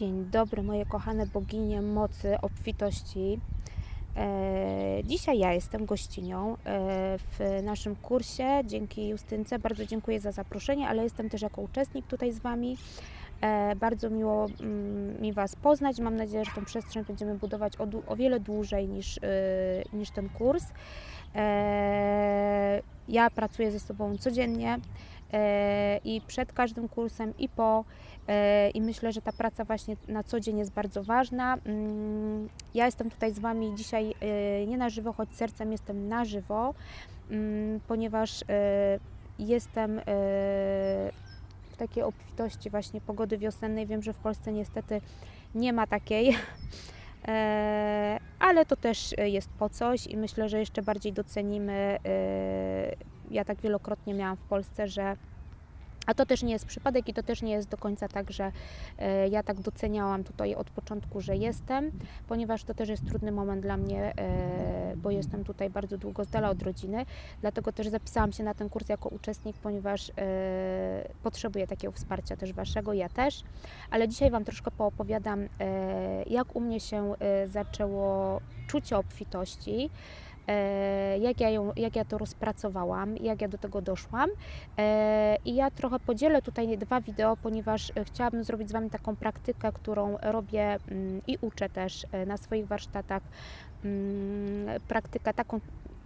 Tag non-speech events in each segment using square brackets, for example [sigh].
Dzień dobry, moje kochane boginie mocy, obfitości. E, dzisiaj ja jestem gościnią e, w naszym kursie. Dzięki Justynce bardzo dziękuję za zaproszenie, ale jestem też jako uczestnik tutaj z Wami. E, bardzo miło mm, mi Was poznać. Mam nadzieję, że tą przestrzeń będziemy budować o, o wiele dłużej niż, e, niż ten kurs. E, ja pracuję ze sobą codziennie e, i przed każdym kursem, i po. E, I myślę, że ta praca właśnie na co dzień jest bardzo ważna. Mm, Ja jestem tutaj z Wami dzisiaj e, nie na żywo, choć sercem jestem na żywo, mm, ponieważ e, jestem w takiej obfitości właśnie pogody wiosennej. Wiem, że w Polsce niestety nie ma takiej. [laughs] Ale to też jest po coś i myślę, że jeszcze bardziej docenimy. Ja tak wielokrotnie miałam w Polsce, że a to też nie jest przypadek i to też nie jest do końca tak, że e, ja tak doceniałam tutaj od początku, że jestem, ponieważ to też jest trudny moment dla mnie, e, bo jestem tutaj bardzo długo z dala od rodziny. Dlatego też zapisałam się na ten kurs jako uczestnik, ponieważ e, potrzebuję takiego wsparcia też Waszego, ja też. Ale dzisiaj Wam troszkę poopowiadam, jak u mnie się zaczęło czucie obfitości. E, Jak ja, ją, jak ja to rozpracowałam, jak ja do tego doszłam. E, I ja trochę podzielę tutaj dwa wideo, ponieważ e, chciałabym zrobić z Wami taką praktykę, którą robię mm, i uczę też na swoich warsztatach. Mm, Praktykę taką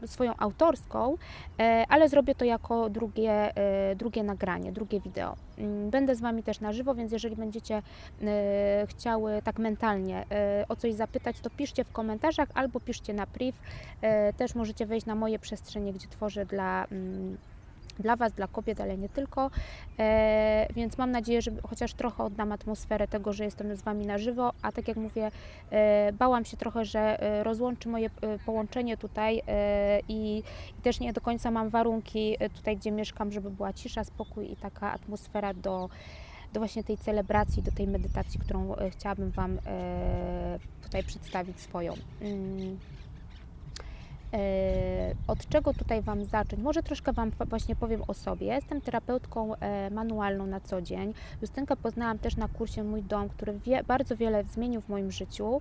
swoją autorską, e, ale zrobię to jako drugie, e, drugie nagranie, drugie wideo. Mm, Będę z Wami też na żywo, więc jeżeli będziecie e, chciały tak mentalnie o coś zapytać, to piszcie w komentarzach albo piszcie na priv. Też możecie wejść na moje przestrzenie, gdzie tworzę dla mm, dla Was, dla kobiet, ale nie tylko. E, więc mam nadzieję, że chociaż trochę oddam atmosferę tego, że jestem z Wami na żywo, a tak jak mówię, e, bałam się trochę, że e, rozłączy moje e, połączenie tutaj e, i, i też nie do końca mam warunki e, tutaj, gdzie mieszkam, żeby była cisza, spokój i taka atmosfera do, do właśnie tej celebracji, do tej medytacji, którą chciałabym Wam e, tutaj przedstawić swoją. Mm. E, Od czego tutaj Wam zacząć? Może troszkę Wam właśnie powiem o sobie. Jestem terapeutką e, manualną na co dzień. Justynkę poznałam też na kursie Mój Dom, który wie, bardzo wiele zmienił w moim życiu.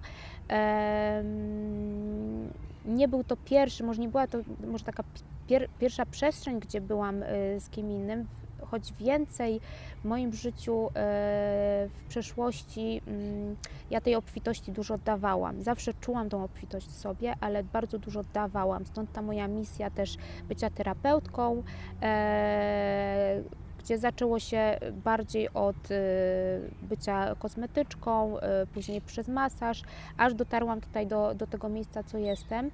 Nie był to pierwszy, może nie była to może taka pier, pierwsza przestrzeń, gdzie byłam e, z kim innym, choć więcej w moim życiu e, w przeszłości mm, ja tej obfitości dużo dawałam. Zawsze czułam tą obfitość w sobie, ale bardzo dużo dawałam. Stąd ta moja misja też bycia terapeutką, e, gdzie zaczęło się bardziej od e, bycia kosmetyczką, później przez masaż, aż dotarłam tutaj do, do tego miejsca, co jestem.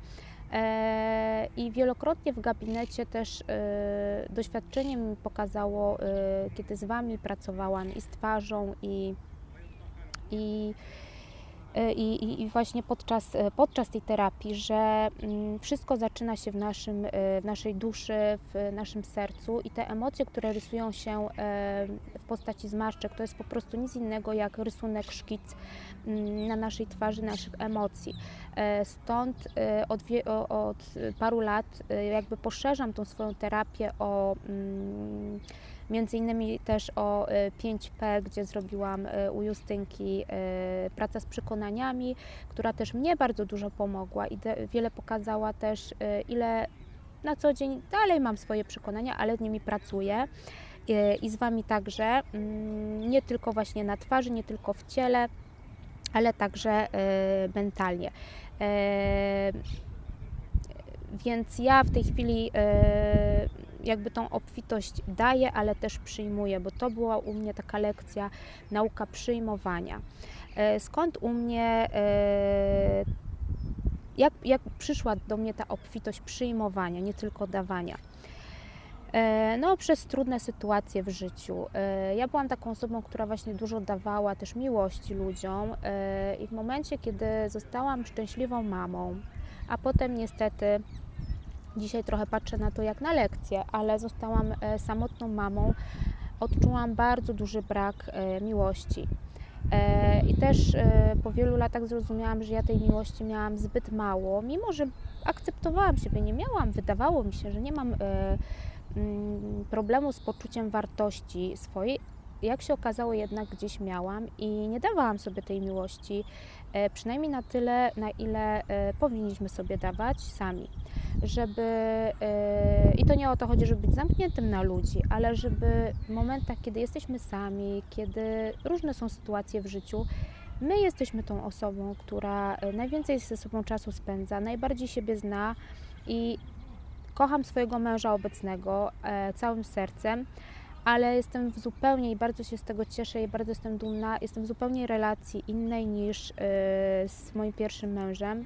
E, I wielokrotnie w gabinecie też e, doświadczenie mi pokazało, e, kiedy z Wami pracowałam i z twarzą, i, i, i, i- i właśnie podczas, e, podczas tej terapii, że mm, wszystko zaczyna się w, naszym, e, w naszej duszy, w naszym sercu i te emocje, które rysują się e, w postaci zmarszczek, to jest po prostu nic innego jak rysunek, szkic mm, na naszej twarzy, naszych emocji. E, Stąd e, od, od paru lat e, jakby poszerzam tą swoją terapię o mm, między innymi też o e, 5P, gdzie zrobiłam e, u Justynki e, praca z która też mnie bardzo dużo pomogła i wiele pokazała też e, ile na co dzień dalej mam swoje przekonania, ale z nimi pracuję e, i z Wami także, mm, nie tylko właśnie na twarzy, nie tylko w ciele, ale także e, mentalnie. Więc ja w tej chwili jakby tą obfitość daję, ale też przyjmuję, bo to była u mnie taka lekcja, nauka przyjmowania. E, Skąd u mnie, e, jak, jak przyszła do mnie ta obfitość przyjmowania, nie tylko dawania? E, No, przez trudne sytuacje w życiu. Ja byłam taką osobą, która właśnie dużo dawała też miłości ludziom, i w momencie, kiedy zostałam szczęśliwą mamą, a potem niestety dzisiaj trochę patrzę na to jak na lekcję, ale zostałam samotną mamą, odczułam bardzo duży brak miłości. E, I też e, po wielu latach zrozumiałam, że ja tej miłości miałam zbyt mało, mimo że akceptowałam siebie, nie miałam, wydawało mi się, że nie mam e, mm, problemu z poczuciem wartości swojej, jak się okazało, jednak gdzieś miałam i nie dawałam sobie tej miłości, e, przynajmniej na tyle, na ile e, powinniśmy sobie dawać sami. Żeby, e, i to nie o to chodzi, żeby być zamkniętym na ludzi, ale żeby w momentach, kiedy jesteśmy sami, kiedy różne są sytuacje w życiu, my jesteśmy tą osobą, która najwięcej ze sobą czasu spędza, najbardziej siebie zna i kocham swojego męża obecnego całym sercem, ale jestem w zupełnie i bardzo się z tego cieszę i bardzo jestem dumna. Jestem w zupełnie relacji innej niż e, z moim pierwszym mężem.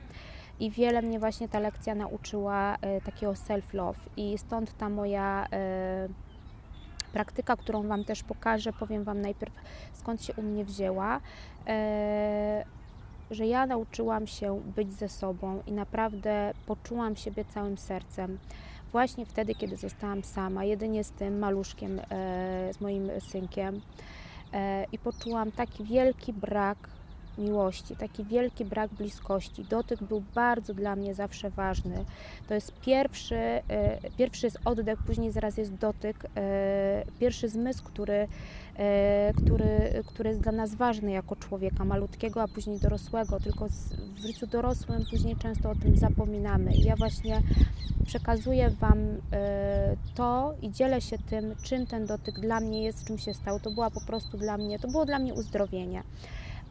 I wiele mnie właśnie ta lekcja nauczyła e, takiego self-love. I stąd ta moja e, praktyka, którą Wam też pokażę, powiem Wam najpierw skąd się u mnie wzięła. Że ja nauczyłam się być ze sobą i naprawdę poczułam siebie całym sercem. Właśnie wtedy, kiedy zostałam sama, jedynie z tym maluszkiem, e, z moim synkiem, e, i poczułam taki wielki brak miłości, taki wielki brak bliskości. Dotyk był bardzo dla mnie zawsze ważny. To jest pierwszy, e, pierwszy jest oddech, później zaraz jest dotyk, e, pierwszy zmysł, który, e, który, który jest dla nas ważny jako człowieka malutkiego, a później dorosłego. Tylko w życiu dorosłym później często o tym zapominamy. I ja właśnie przekazuję Wam to i dzielę się tym, czym ten dotyk dla mnie jest, czym się stał. To była po prostu dla mnie, to było dla mnie uzdrowienie.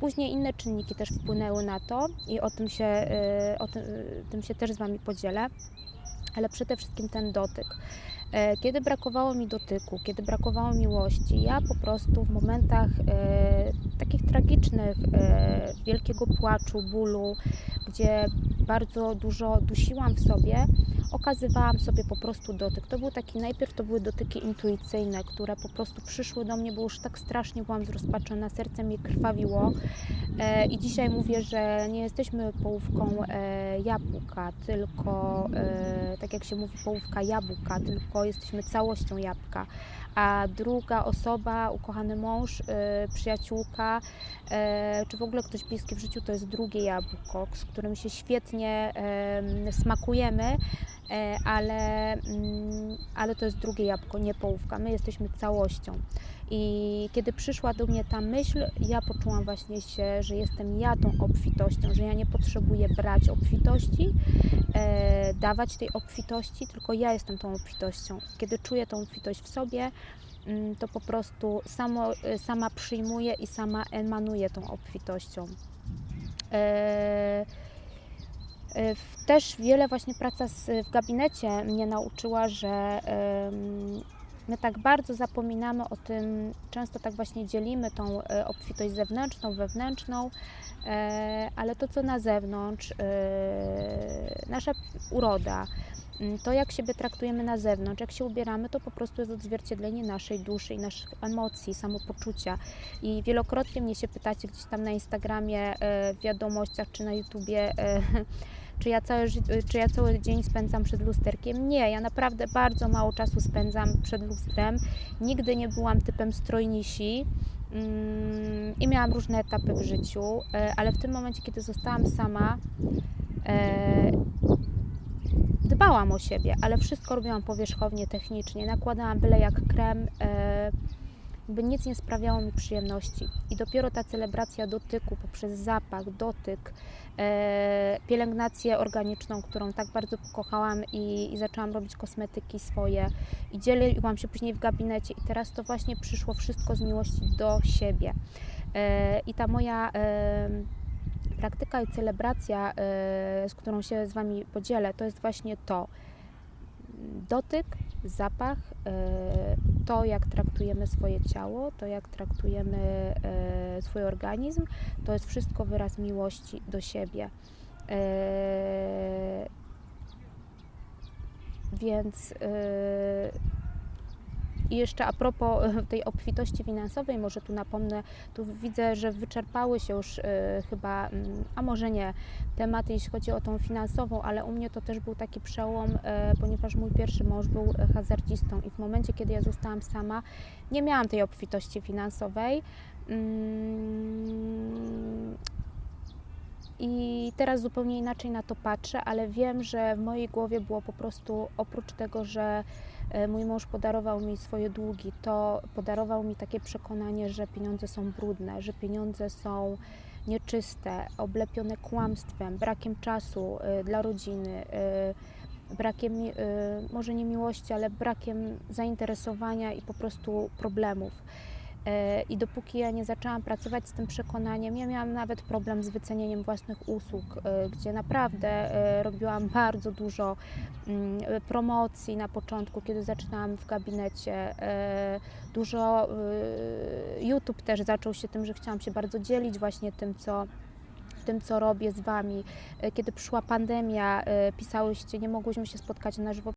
Później inne czynniki też wpłynęły na to i o tym się, e, o tym, tym się też z Wami podzielę, ale przede wszystkim ten dotyk. E, Kiedy brakowało mi dotyku, kiedy brakowało miłości, ja po prostu w momentach e, takich tragicznych, e, wielkiego płaczu, bólu, gdzie bardzo dużo dusiłam w sobie, okazywałam sobie po prostu dotyk. To był taki, najpierw to były dotyki intuicyjne, które po prostu przyszły do mnie, bo już tak strasznie byłam zrozpaczona, serce mi krwawiło e, i dzisiaj mówię, że nie jesteśmy połówką e, jabłka, tylko e, tak jak się mówi połówka jabłka, tylko jesteśmy całością jabłka. A druga osoba, ukochany mąż, e, przyjaciółka, e, czy w ogóle ktoś bliski w życiu, to jest drugie jabłko, z którym się świetnie smakujemy, ale, mm, ale to jest drugie jabłko, nie połówka. My jesteśmy całością. I kiedy przyszła do mnie ta myśl, ja poczułam właśnie się, że jestem ja tą obfitością, że ja nie potrzebuję brać obfitości, e, dawać tej obfitości, tylko ja jestem tą obfitością. Kiedy czuję tą obfitość w sobie, mm, to po prostu samo, e, sama przyjmuję i sama emanuję tą obfitością. E, e, Też wiele właśnie praca z, w gabinecie mnie nauczyła, że my tak bardzo zapominamy o tym, często tak właśnie dzielimy tą e, obfitość zewnętrzną, wewnętrzną, e, ale to, co na zewnątrz, e, nasza uroda, to jak siebie traktujemy na zewnątrz, jak się ubieramy, to po prostu jest odzwierciedlenie naszej duszy i naszych emocji, samopoczucia. I wielokrotnie mnie się pytacie gdzieś tam na Instagramie, e, w wiadomościach czy na YouTubie, e, [laughs] czy ja, cały, ży- czy ja cały dzień spędzam przed lusterkiem. Nie, ja naprawdę bardzo mało czasu spędzam przed lustrem. Nigdy nie byłam typem strojnisi. mm, I miałam różne etapy w życiu, e, ale w tym momencie, kiedy zostałam sama, e, dbałam o siebie, ale wszystko robiłam powierzchownie, technicznie. Nakładałam byle jak krem, e, by nic nie sprawiało mi przyjemności. I dopiero ta celebracja dotyku poprzez zapach, dotyk, e, pielęgnację organiczną, którą tak bardzo pokochałam i, i zaczęłam robić kosmetyki swoje i dzieliłam się później w gabinecie i teraz to właśnie przyszło wszystko z miłości do siebie. E, I ta moja praktyka i celebracja, e, z którą się z Wami podzielę, to jest właśnie to. Dotyk, zapach, e, to jak traktujemy swoje ciało, to jak traktujemy e, swój organizm, to jest wszystko wyraz miłości do siebie. Więc i jeszcze a propos e, tej obfitości finansowej, może tu napomnę, tu widzę, że wyczerpały się już e, chyba, mm, a może nie, tematy, jeśli chodzi o tą finansową, ale u mnie to też był taki przełom, e, ponieważ mój pierwszy mąż był hazardzistą i w momencie, kiedy ja zostałam sama, nie miałam tej obfitości finansowej. Mm, I teraz zupełnie inaczej na to patrzę, ale wiem, że w mojej głowie było po prostu oprócz tego, że mój mąż podarował mi swoje długi, to podarował mi takie przekonanie, że pieniądze są brudne, że pieniądze są nieczyste, oblepione kłamstwem, brakiem czasu e, dla rodziny, e, brakiem e, może nie miłości, ale brakiem zainteresowania i po prostu problemów. E, I dopóki ja nie zaczęłam pracować z tym przekonaniem, ja miałam nawet problem z wycenieniem własnych usług, e, gdzie naprawdę e, robiłam [laughs] bardzo dużo mm, promocji na początku, kiedy zaczynałam w gabinecie. Dużo YouTube też zaczął się tym, że chciałam się bardzo dzielić właśnie tym, co tym, co robię z Wami. Kiedy przyszła pandemia, pisałyście, nie mogłyśmy się spotkać na żywo,